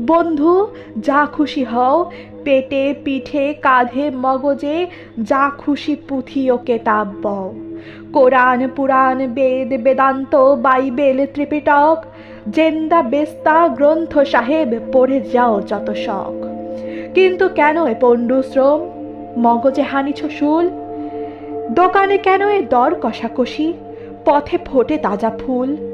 বন্ধু, যা খুশি হও। পেটে, পিঠে, কাঁধে, মগজে যা খুশি পুঁথি ও কেতাব বও। কোরআন, পুরাণ, বেদ, বেদান্ত, বাইবেল, ত্রিপিটক, জেন্দা, বেস্তা, গ্রন্থ সাহেব পড়ে যাও যত শখ। কিন্তু কেন এ পণ্ডুশ্রম মগজে হানিছ শুল? দোকানে কেন এ দর কষাকষি? পথে ফোটে তাজা ফুল?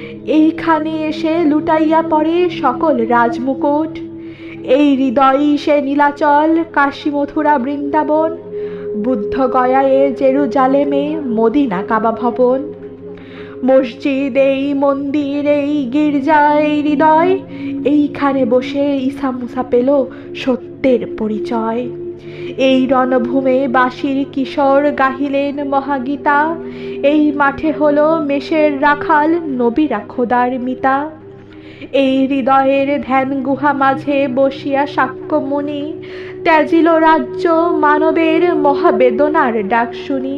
এইখানে এসে লুটাইয়া পড়ে সকল রাজমুকুট। এই হৃদয়ই সে নীলাচল কাশী মথুরা বৃন্দাবন বুদ্ধ গয়ায়ে জেরুজালেমে, মদিনা কাবা ভবন। মসজিদ এই মন্দির এই গির্জা এই হৃদয়। এইখানে বসে ঈসা মুসা পেল সত্যের পরিচয়। এই রণভূমে বাঁশির কিশোর গাহিলেন মহাগীতা। এই মাঠে হলো মেষের রাখাল, নবীরা খোদার মিতা। এই হৃদয়ের ধ্যান গুহা মাঝে বসিয়া সাক্ষ্যমণি। ত্যাজিল রাজ্য মানবের মহাবেদনার ডাক শুনি।